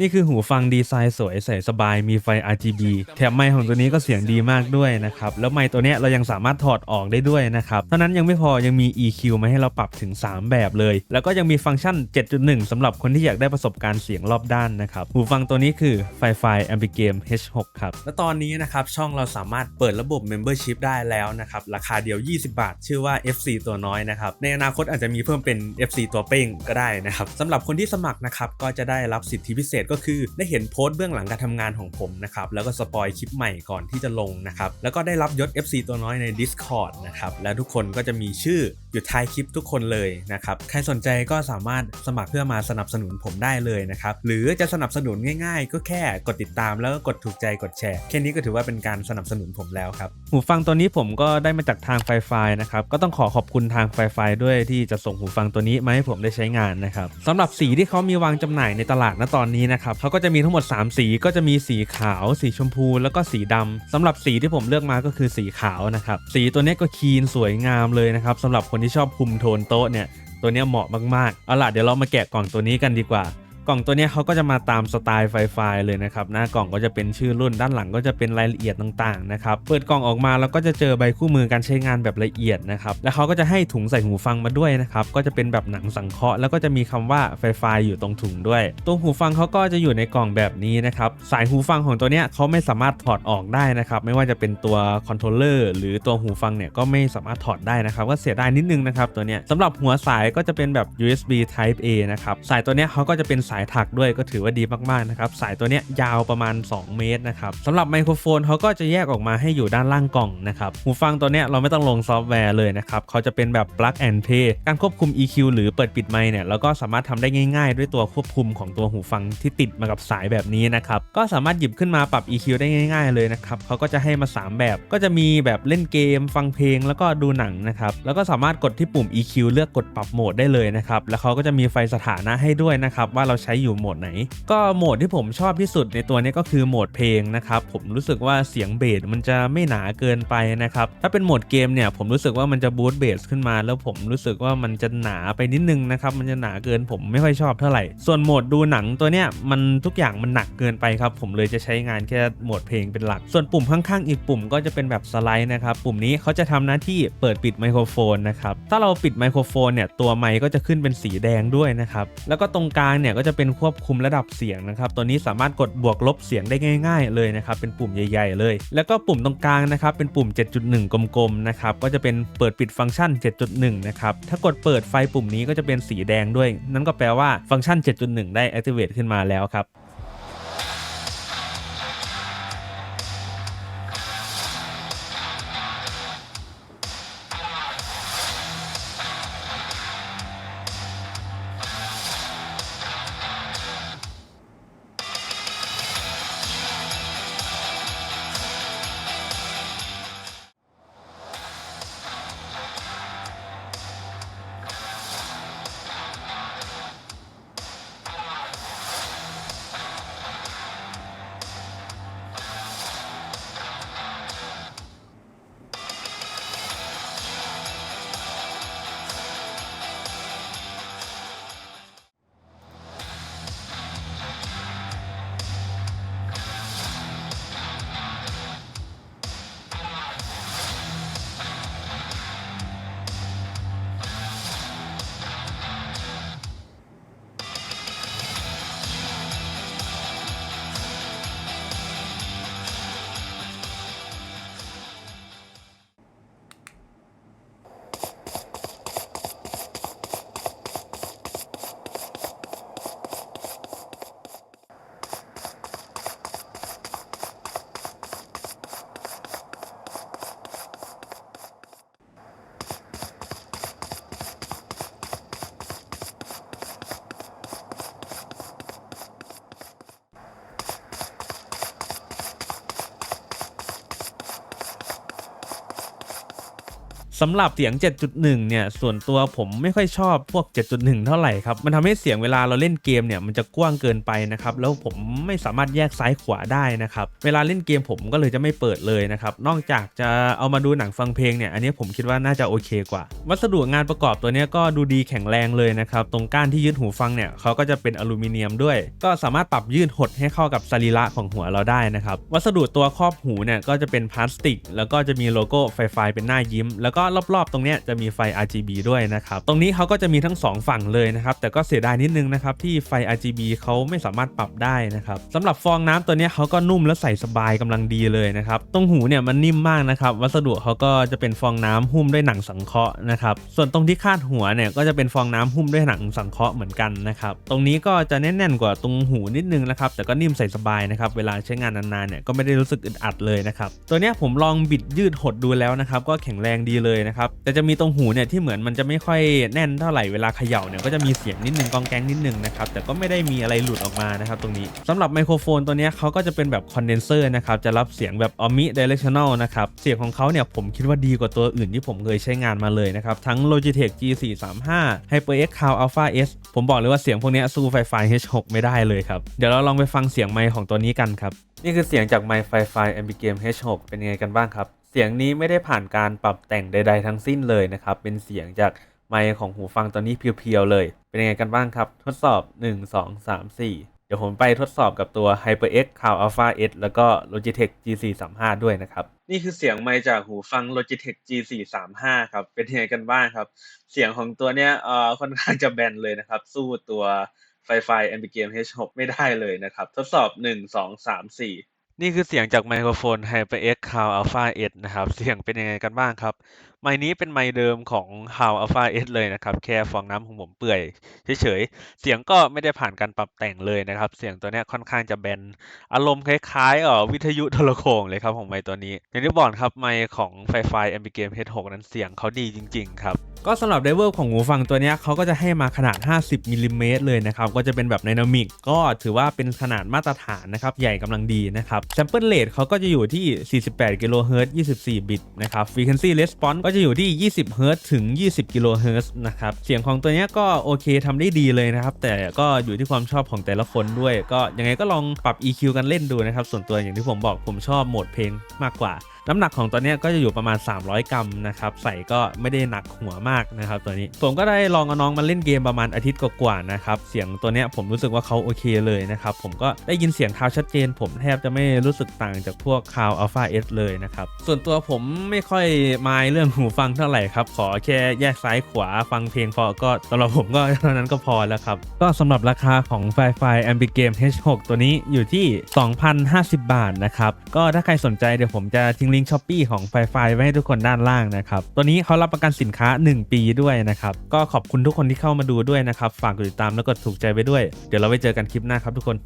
นี่คือหูฟังดีไซน์สวยใส่สบายมีไฟ RGB แถมไมค์ของตัวนี้ก็เสียงดีมากด้วยนะครับ แล้วไมค์ตัวเนี้ยเรายังสามารถถอดออกได้ด้วยนะครับเท่านั้นยังไม่พอยังมี EQ มาให้เราปรับถึง 3 แบบเลย แล้วก็ยังมีฟังก์ชัน 7.1สำหรับคนที่อยากได้ประสบการณ์เสียงรอบด้านนะครับ หูฟังตัวนี้คือ Fi-Fi Ambigame H6 ครับ และตอนนี้นะครับช่องเราสามารถเปิดระบบ Membership ได้แล้วนะครับราคาเดียว 20 บาท ชื่อว่า FC ตัวน้อยนะครับในอนาคตอาจจะมีเพิ่มเป็น FC ตัวเป้งก็ได้นะครับสำหรับคนที่สมัครนะครับก็จะได้รับสิทธิพิเศษก็คือได้เห็นโพสต์เบื้องหลังการทำงานของผมนะครับแล้วก็สปอยคลิปใหม่ก่อนที่จะลงนะครับแล้วก็ได้รับยศ FC ตัวน้อยใน Discord นะครับและทุกคนก็จะมีชื่อ อยู่ท้ายคลิปทุกคนเลยนะครับ ใครสนใจก็สามารถสมัครเพื่อมาสนับสนุนผมได้เลยนะครับ หรือจะสนับสนุนง่ายๆ ก็แค่กดติดตามแล้วก็กดถูกใจกดแชร์ แค่นี้ก็ถือว่าเป็นการสนับสนุนผมแล้วครับ หูฟังตัวนี้ผมก็ได้มาจากทางไฟไฟนะครับ ก็ต้องขอขอบคุณทางไฟไฟด้วยที่จะส่งหูฟังตัวนี้มาให้ผมได้ใช้งานนะครับสำหรับสีที่เขามีวางจำหน่ายในตลาดณตอนนี้นะครับเขาก็จะมีทั้งหมด 3 สีก็จะมีสีขาว สีชมพู แล้วก็สีดำสำหรับสีที่ผมเลือกมาก็คือสีขาวนะครับสีตัวนี้ก็คีนสวยงามเลยนะครับสำหรับคนที่ชอบคุมโทนโต๊ะเนี่ยตัวนี้เหมาะมากๆ เอาล่ะเดี๋ยวเรามาแกะกล่องตัวนี้กันดีกว่า กล่องตัวนี้เขาก็จะมาตามสไตล์ไฟไฟเลยนะครับ หน้ากล่องก็จะเป็นชื่อรุ่นด้านหลังก็จะเป็นรายละเอียดต่างๆนะครับ เปิดกล่องออกมาแล้วก็จะเจอใบคู่มือการใช้งานแบบละเอียดนะครับ แล้วเขาก็จะให้ถุงใส่หูฟังมาด้วยนะครับ ก็จะเป็นแบบหนังสังเคราะห์แล้วก็จะมีคำว่าไฟไฟอยู่ตรงถุงด้วย ตัวหูฟังเขาก็จะอยู่ในกล่องแบบนี้นะครับ สายหูฟังของตัวนี้เขาไม่สามารถถอดออกได้นะครับ ไม่ว่าจะเป็นตัวคอนโทรลเลอร์หรือตัวหูฟังเนี่ยก็ไม่สามารถถอดได้นะครับ ก็เสียดายนิดนึงนะครับตัวนี้สำหรับหัวสายก็จะเป็นแบบ USB Type A นะครับ สายตัวนี้เขาก็จะเป็นสายถักด้วยก็ถือว่าดีมากๆนะครับสายตัวเนี้ยยาวประมาณ 2 เมตรนะครับสำหรับไมโครโฟนเขาก็จะแยกออกมาให้อยู่ด้านล่างกล่องนะครับหูฟังตัวเนี้ยเราไม่ต้องลงซอฟต์แวร์เลยนะครับเขาจะเป็นแบบ plug and play การควบคุม EQ หรือเปิดปิดไมค์เนี่ยเราก็สามารถทำได้ง่าย ๆ ด้วยตัวควบคุมของตัวหูฟังที่ติดมากับสายแบบนี้นะครับก็สามารถหยิบขึ้นมาปรับ EQ ได้ง่าย ๆ เลยนะครับเขาก็จะให้มา 3 แบบ ก็จะมีแบบเล่นเกม ฟังเพลงแล้วก็ดูหนังนะครับแล้วก็สามารถกดที่ปุ่ม EQ เลือกกดปรับโหมดได้เลยนะครับแล้วเขาก็จะมีไฟสถานะให้ด้วยนะครับว่าเราใช้อยู่โหมดไหน ก็โหมดที่ผมชอบที่สุดในตัวนี้ก็คือโหมดเพลงนะครับผมรู้สึกว่าเสียงเบสมันจะไม่หนาเกินไปนะครับถ้าเป็นโหมดเกมเนี่ยผมรู้สึกว่ามันจะบูสต์เบสขึ้นมาแล้วผมรู้สึกว่ามันจะหนาไปนิดนึงนะครับมันจะหนาเกินผมไม่ค่อยชอบเท่าไหร่ ส่วนโหมดดูหนังตัวเนี้ยมันทุกอย่างมันหนักเกินไปครับผมเลยจะใช้งานแค่โหมดเพลงเป็นหลัก ส่วนปุ่มข้างๆ อีกปุ่มก็จะเป็นแบบสไลด์นะครับปุ่มนี้เขาจะทำหน้าที่เปิดปิดไมโครโฟนนะครับถ้าเราปิดไมโครโฟนเนี่ยตัวไมค์ก็จะขึ้นเป็นสีแดงด้วยนะครับแล้วก็ตรงกลางเนี่ยก็จะเป็นควบคุมระดับเสียงนะครับ ตัวนี้สามารถกดบวกลบเสียงได้ง่าย ๆ เลยนะครับ เป็นปุ่มใหญ่ๆ เลย แล้วก็ปุ่มตรงกลางนะครับ เป็นปุ่ม 7.1 กลมๆ นะครับ ก็จะเป็นเปิดปิดฟังก์ชัน 7.1 นะครับ ถ้ากดเปิดไฟปุ่มนี้ก็จะเป็นสีแดงด้วย นั่นก็แปลว่าฟังก์ชัน 7.1 ได้ activate ขึ้นมาแล้วครับ สำหรับเสียง 7.1 เนี่ย ส่วนตัวผมไม่ค่อยชอบพวก 7.1 เท่าไหร่ครับ มันทำให้เสียงเวลาเราเล่นเกมเนี่ย มันจะกว้างเกินไปนะครับ แล้วผมไม่สามารถแยกซ้ายขวาได้นะครับ เวลาเล่นเกมผมก็เลยจะไม่เปิดเลยนะครับ นอกจากจะเอามาดูหนังฟังเพลงเนี่ย อันนี้ผมคิดว่าน่าจะโอเคกว่า วัสดุงานประกอบตัวนี้ก็ดูดีแข็งแรงเลยนะครับ ตรงก้านที่ยึดหูฟังเนี่ยเขาก็จะเป็นอลูมิเนียมด้วย ก็สามารถปรับยืดหดให้เข้ากับสรีระของหัวเราได้นะครับ วัสดุตัวครอบหูเนี่ยก็จะเป็นพลาสติก แล้วก็จะมีโลโก้ไฟไฟเป็นหน้ายิ้ม แล้วก็รอบๆ ตรงเนี้ยจะมีไฟ RGB ด้วยนะครับ ตรงนี้เขาก็จะมีทั้งสองฝั่งเลยนะครับ แต่ก็เสียดายนิดนึงนะครับ ที่ไฟ RGB เขาไม่สามารถปรับได้นะครับสำหรับฟองน้ำตัวเนี้ยเขาก็นุ่มและใส่สบายกำลังดีเลยนะครับ ตรงหูเนี่ยมันนิ่มมากนะครับ วัสดุเขาก็จะเป็นฟองน้ำหุ้มด้วยหนังสังเคราะห์นะครับ ส่วนตรงที่คาดหัวเนี่ยก็จะเป็นฟองน้ำหุ้มด้วยหนังสังเคราะห์เหมือนกันนะครับ ตรงนี้ก็จะแน่นๆกว่าตรงหูนิดนึงนะครับ แต่ก็นิ่มใส่สบายนะครับ เวลาใช้งานนานๆเนี่ยก็ไม่ได้รู้สึกอึดอัดเลยนะครับ ตัวเนี้ยผมลองบิดยืดหดดูแล้วนะครับ ก็แข็งแรงดีเลยนะครับแต่จะมีตรงหูเนี่ยที่เหมือนมันจะไม่ค่อยแน่นเท่าไหร่เวลาเขย่าเนี่ยก็จะมีเสียงนิดนึงกองแกงนิดนึงนะครับแต่ก็ไม่ได้มีอะไรหลุดออกมานะครับตรงนี้สำหรับไมโครโฟนตัวนี้เขาก็จะเป็นแบบคอนเดนเซอร์นะครับจะรับเสียงแบบ Omni Directional นะครับเสียงของเขาเนี่ยผมคิดว่าดีกว่าตัวอื่นที่ผมเคยใช้งานมาเลยนะครับทั้ง Logitech G435 HyperX Cloud Alpha S ผมบอกเลยว่าเสียงพวกนี้สู้ไฟไฟ H6 ไม่ได้เลยครับเดี๋ยวเราลองไปฟังเสียงไมค์ของตัวนี้กันครับนี่คือเสียงจากไมค์ไฟไฟ MBGM H6 เป็นยังไงกันบ้างครับ เสียงนี้ไม่ได้ผ่านการปรับแต่งใด ๆ ทั้งสิ้นเลยนะครับ เป็นเสียงจากไมค์ของหูฟังตัวนี้เพียวๆเลย เป็นยังไงกันบ้างครับ ทดสอบ 1 2 3 4 เดี๋ยวผมไปทดสอบกับตัว HyperX Cloud Alpha S แล้วก็ Logitech G435 ด้วยนะครับ นี่คือเสียงไมค์จากหูฟัง Logitech G435 ครับ เป็นยังไงกันบ้างครับ เสียงของตัวเนี้ยเอ่อค่อนข้างจะแบนเลยนะครับ สู้ตัวไฟไฟ Ambigame H6 ไม่ได้เลยนะครับ ทดสอบ 1 2 3 4 นี่คือเสียงจากไมโครโฟน HyperX Cloud Alpha S นะครับ เสียงเป็นยังไงกันบ้างครับ ไมค์นี้เป็นไมค์เดิมของ Cloud Alpha S เลยนะครับ แค่ฟองน้ำของผมเปื่อยเฉยๆ เสียงก็ไม่ได้ผ่านการปรับแต่งเลยนะครับ เสียงตัวนี้ค่อนข้างจะแบน อารมณ์คล้ายๆอ่อวิทยุโทรโขงเลยครับของไมค์ตัวนี้ อย่างที่บอกครับไมค์ของไฟไฟ Ambigame H6 นั้นเสียงเขาดีจริง ๆ ครับ ก็สำหรับไดเวอร์ของหูฟังตัวนี้เขาก็จะให้มาขนาด 50มิลลิเมตรเลยนะครับ ก็จะเป็นแบบไดนามิกก็ถือว่าเป็นขนาดมาตรฐานนะครับ ใหญ่กำลังดีนะครับแซมเปิลเรทเขาก็จะอยู่ที่ 48กิโลเฮิรตซ์24 บิตนะครับ Frequency Response ก็จะอยู่ที่ 20เฮิรตซ์ถึง 20กิโลเฮิรตซ์นะครับเสียงของตัวนี้ก็โอเคทำได้ดีเลยนะครับ แต่ก็อยู่ที่ความชอบของแต่ละคนด้วย ก็ยังไงก็ลองปรับ EQ กันเล่นดูนะครับส่วนตัวอย่างที่ผมบอกผมชอบโหมดเพลงมากกว่า น้ำหนักของตัวนี้ก็จะอยู่ประมาณ 300 กรัมนะครับใส่ก็ไม่ได้หนักหัวมากนะครับตัวนี้ผมก็ได้ลองเอาน้องมาเล่นเกมประมาณอาทิตย์กว่าๆนะครับเสียงตัวนี้ผมรู้สึกว่าเขาโอเคเลยนะครับผมก็ได้ยินเสียงเท้าชัดเจน ผมแทบจะไม่รู้สึกต่างจากพวกคาวอัลฟาเอสเลยนะครับส่วนตัวผมไม่ค่อยมายเรื่องหูฟังเท่าไหร่ครับขอแค่แยกซ้ายขวาฟังเพลงพอก็สำหรับผมก็เท่านั้นก็พอแล้วครับก็สำหรับราคาของไฟไฟ Ambigame H6 ตัวนี้อยู่ที่ 2,050 บาทนะครับก็ถ้าใครสนใจเดี๋ยวผมจะทิ้งลิงก์ช้อปปี้ของไฟไฟไว้ให้ทุกคนด้านล่างนะครับ ตัวนี้เขารับประกันสินค้า 1 ปีด้วยนะครับ ก็ขอบคุณทุกคนที่เข้ามาดูด้วยนะครับ ฝากกดติดตามแล้วกดถูกใจไปด้วย เดี๋ยวเราไปเจอกันคลิปหน้าครับทุกคน